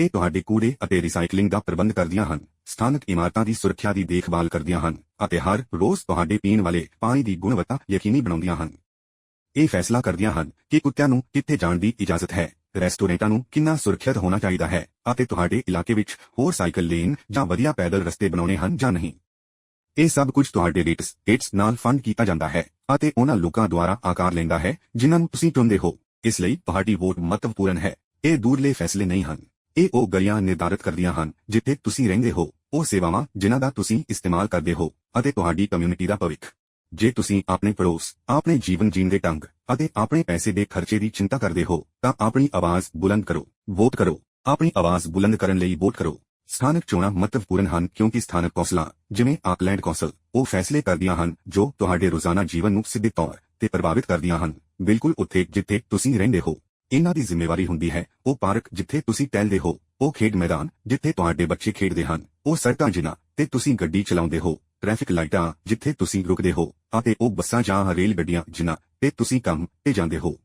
ਇਹ ਤੁਹਾਡੇ ਕੂੜੇ ਅਤੇ ਰੀਸਾਈਕਲਿੰਗ ਦਾ ਪ੍ਰਬੰਧ ਕਰਦੀਆਂ ਹਨ, ਸਥਾਨਕ ਇਮਾਰਤਾਂ ਦੀ ਸੁਰੱਖਿਆ ਦੀ ਦੇਖਭਾਲ ਕਰਦੀਆਂ ਹਨ, ਅਤੇ ਹਰ ਰੋਜ਼ ਤੁਹਾਡੇ ਪੀਣ ਵਾਲੇ ਪਾਣੀ ਦੀ ਗੁਣਵੱਤਾ ਯਕੀਨੀ ਬਣਾਉਂਦੀਆਂ ਹਨ। ਇਹ ਫੈਸਲਾ ਕਰਦੀਆਂ ਹਨ ਕਿ ਕੁੱਤਿਆਂ ਨੂੰ ਕਿੱਥੇ ਜਾਣ ਦੀ ਇਜਾਜ਼ਤ ਹੈ, ਰੈਸਟੋਰੈਂਟਾਂ ਨੂੰ ਕਿੰਨਾ ਸੁਰੱਖਿਅਤ ਹੋਣਾ ਚਾਹੀਦਾ ਹੈ, ਅਤੇ ਤੁਹਾਡੇ ਇਲਾਕੇ ਵਿੱਚ ਹੋਰ ਸਾਈਕਲ ਲੇਨ ਜਾਂ ਵਧੀਆ ਪੈਦਲ ਰਸਤੇ ਬਣਾਉਣੇ ਹਨ ਜਾਂ ਨਹੀਂ। ਇਹ ਸਭ ਕੁਝ ਤੁਹਾਡੇ ਰੇਟਸ ਏਟਸ ਨਾਲ ਫੰਡ ਕੀਤਾ ਜਾਂਦਾ ਹੈ, ਅਤੇ ਉਹਨਾਂ ਲੋਕਾਂ ਦੁਆਰਾ ਆਕਾਰ ਲੈਂਦਾ ਹੈ, ਜਿਨ੍ਹਾਂ ਨੂੰ ਤੁਸੀਂ ਚੁਣਦੇ ਹੋ। ਇਸ ਲਈ ਤੁਹਾਡੀ ਵੋਟ ਮਹੱਤਵਪੂਰਨ ਹੈ। ਇਹ ਦੂਰਲੇ ਫੈਸਲੇ ਨਹੀਂ ਹਨ। ਇਹ ਉਹ ਗਲੀਆਂ ਨਿਰਧਾਰਤ ਕਰਦੀਆਂ ਹਨ ਜਿੱਥੇ ਤੁਸੀਂ ਰਹਿੰਦੇ ਹੋ। ਉਹ ਸੇਵਾਵਾਂ ਜਿਨ੍ਹਾਂ ਦਾ ਤੁਸੀਂ ਇਸਤੇਮਾਲ ਕਰਦੇ ਹੋ ਅਤੇ ਤੁਹਾਡੀ ਕਮਿਊਨਿਟੀ ਦਾ ਭਵਿੱਖ। ਜੇ ਤੁਸੀਂ ਆਪਣੇ ਪੜੋਸ, ਆਪਣੇ ਜੀਵਨ ਜੀਣ ਦੇ ਢੰਗ ਅਤੇ ਆਪਣੇ ਪੈਸੇ ਦੇ ਖਰਚੇ ਦੀ ਚਿੰਤਾ ਕਰਦੇ ਹੋ, ਤਾਂ ਆਪਣੀ ਆਵਾਜ਼ ਬੁਲੰਦ ਕਰੋ ਵੋਟ ਕਰੋ। ਆਪਣੀ ਆਵਾਜ਼ ਬੁਲੰਦ ਕਰਨ ਲਈ ਵੋਟ ਕਰੋ। ਸਥਾਨਕ ਚੋਣਾਂ ਮਹੱਤਵਪੂਰਨ ਹਨ ਕਿਉਂਕਿ ਸਥਾਨਕ ਕੌਂਸਲਾਂ, ਜਿਵੇਂ ਆਕਲੈਂਡ ਕੌਂਸਲ, ਉਹ ਫੈਸਲੇ ਕਰਦੀਆਂ ਹਨ ਜੋ ਤੁਹਾਡੇ ਰੋਜ਼ਾਨਾ ਜੀਵਨ ਨੂੰ ਸਿੱਧੇ ਤੌਰ ਤੇ ਪ੍ਰਭਾਵਿਤ ਕਰਦੀਆਂ ਹਨ। ਬਿਲਕੁਲ ਉੱਥੇ ਜਿੱਥੇ ਤੁਸੀਂ ਰਹਿੰਦੇ ਹੋ। ਇਹਨਾਂ ਦੀ ਜ਼ਿੰਮੇਵਾਰੀ ਹੁੰਦੀ ਹੈ, ਉਹ ਪਾਰਕ ਜਿੱਥੇ ਤੁਸੀਂ ਟਹਿਲਦੇ ਹੋ, ਉਹ ਖੇਡ ਮੈਦਾਨ ਜਿੱਥੇ ਤੁਹਾਡੇ ਬੱਚੇ ਖੇਡਦੇ ਹਨ, ਉਹ ਸੜਕਾਂ ਜਿਨ੍ਹਾਂ ਤੇ ਤੁਸੀਂ ਗੱਡੀ ਚਲਾਉਂਦੇ ਹੋ, ਟ੍ਰੈਫਿਕ ਲਾਈਟਾਂ ਜਿੱਥੇ ਤੁਸੀਂ ਰੁਕਦੇ ਹੋ, ਅਤੇ ਉਹ ਬੱਸਾਂ ਜਾਂ ਰੇਲ ਗੱਡੀਆਂ ਜਿਨ੍ਹਾਂ ਤੇ ਤੁਸੀਂ ਕੰਮ ਤੇ ਜਾਂਦੇ ਹੋ।